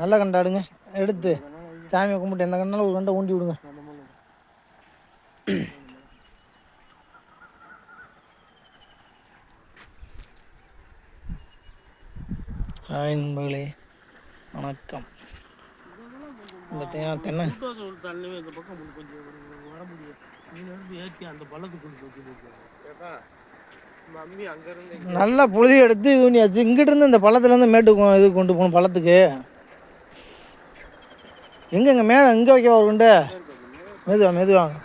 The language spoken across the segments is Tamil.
நல்ல கண்டாடுங்க. எடுத்து சாமியை கும்பிட்டு எந்த கண்டாலும் ஒரு கண்டை ஊண்டி விடுங்க. ஹாய் நண்பர்களே வணக்கம். பார்த்தீங்கன்னா தென்னை இந்த பக்கம் கொஞ்சம் வர முடியும் ஏற்றி அந்த பள்ளத்துக்குள்ள நல்லா புழுதி எடுத்து இது பண்ணியாச்சு. இங்கிட்ட இருந்து இந்த பள்ளத்துலேருந்து மேட்டுக்கு இது கொண்டு போகணும் பள்ளத்துக்கு. எங்க இங்கே மேலே இங்கே வைக்க ஒரு குண்டு மெதுவா மெதுவாங்க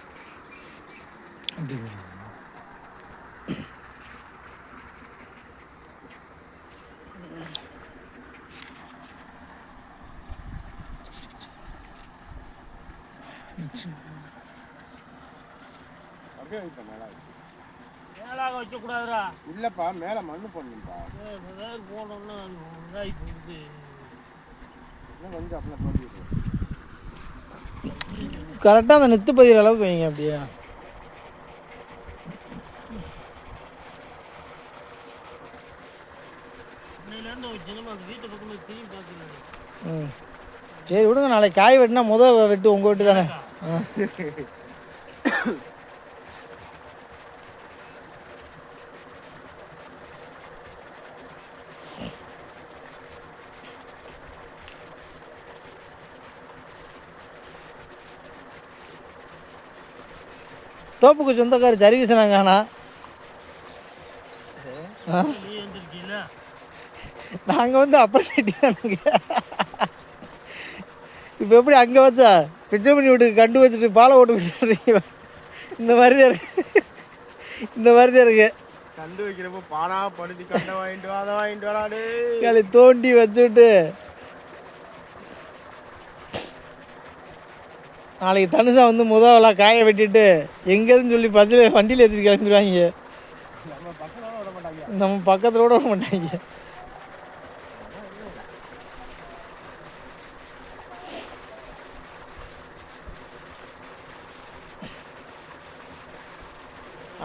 மேலாக வைக்கக்கூடாதுடா. இல்லைப்பா மேலே மண்ணு போடணும்ப்பா ஏதாவது போனோம்னா இதாகி போகுது அப்படியே தோண்டிடுவோம் கரெக்டாக அந்த நெத்து பதிகிற அளவுக்கு வைங்க அப்படியே. ம். சரி விடுங்க நாளைக்கு காய் வெட்டினா முத வெட்டு உங்கள் வெட்டு தானே. ஆ. தோப்புக்கு சொந்தக்கார ஜரிகிசனாங்கானா நீ வந்துருக்கீல நாங்கள் வந்து அப்புறம் கேட்டீங்க இப்போ எப்படி அங்கே வச்சா? பிச்சைமணி வீட்டுக்கு கண்டு வச்சுட்டு பாலை ஓட்டு சொல்கிறீங்க இந்த மாதிரி தான் இருக்கு. இந்த மாதிரி தான் இருக்கு. கண்டு வைக்கிறப்போ பானா படுத்தி கண்டை வாங்கிட்டு வாங்கிட்டு வராடு தோண்டி வச்சுட்டு நாளைக்கு தனுஷா வந்து முதலாம் காய வெட்டிட்டு எங்கேதுன்னு சொல்லி பஸ்ஸில் வண்டியில் ஏற்றிட்டு கிளம்பிடுவாங்க. நம்ம பக்கத்தில் விட மாட்டாங்க. மாட்டாங்க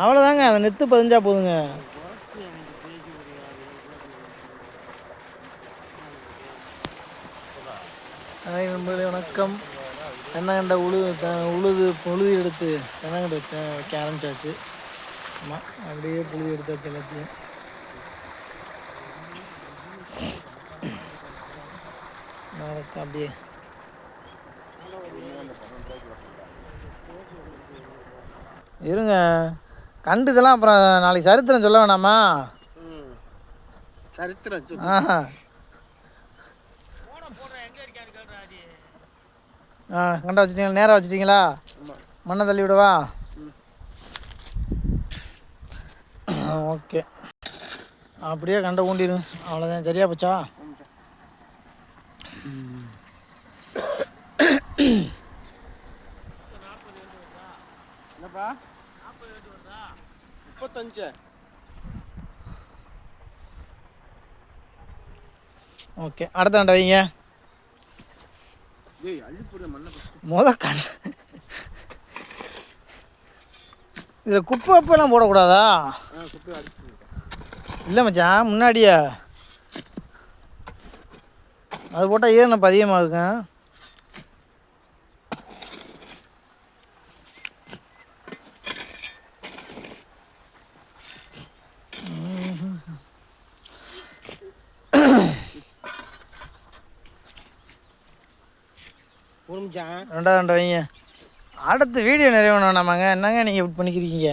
அவ்வளோதாங்க அந்த நெத்து பதிஞ்சா போதுங்க. வணக்கம். தென்னங்கண்டை உழு உழுது புழுதி எடுத்து தென்னங்கண்டை வைக்க ஆரம்பிச்சாச்சு ஆமாம் அப்படியே புழுதி எடுத்தாச்சு எல்லாத்தையும். அப்படியே. இருங்க. கண்டு இதெல்லாம் அப்புறம் நாளைக்கு சரித்திரம் சொல்ல வேணாமா? சரித்திரம் சொல்லு. ஆஹா போன போடுற எங்கே இருக்கான்னு கேட்குறா அது ஆ கண்டா வச்சிட்டீங்களா? நேராக வச்சிட்டீங்களா? மண்ணை தள்ளி விடவா. ஓகே. அப்படியே கண்டை ஊண்டிடுங்க அவ்வளோதான் சரியா போச்சா? என்னப்பா? முப்பத்தஞ்சு. ஓகே. அடுத்த கண்டை வைங்க. முத கண் இதில் குப்பை அப்பெல்லாம் போடக்கூடாதா? இல்லை மச்சான் முன்னாடியே. அது போட்டால் ஈரனப்பு அதிகமாக இருக்கும் ஒரு நிமிஷம் ரெண்டாவது ரெண்டு வைங்க. அடுத்து வீடியோ நிறைய வேணாமாங்க. என்னங்க நீங்கள் இப்படி பண்ணிக்கிறீங்க?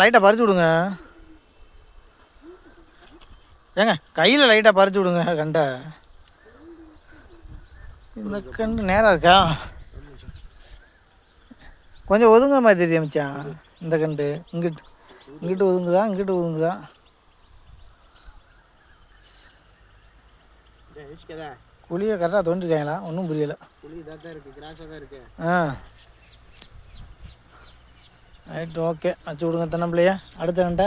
லைட்டாக பறிச்சு விடுங்க. ஏங்க கையில் லைட்டாக பறிச்சு விடுங்க கண்டை. இந்த கண்டு நேராக இருக்கா? கொஞ்சம் ஒதுங்க மாதிரி தெரியுது மச்சான் இந்த கண்டு. இங்கிட்டு இங்கிட்டு ஒதுங்குதா இங்கிட்டு ஒதுங்குதா? குழியை கரெக்டாக தோண்டிருக்காங்களா? ஒன்றும் புரியலை. ஆ. ரைட் ஓகே வச்சு விடுங்க தென்னம்பிள்ளைய அடுத்த கண்டை.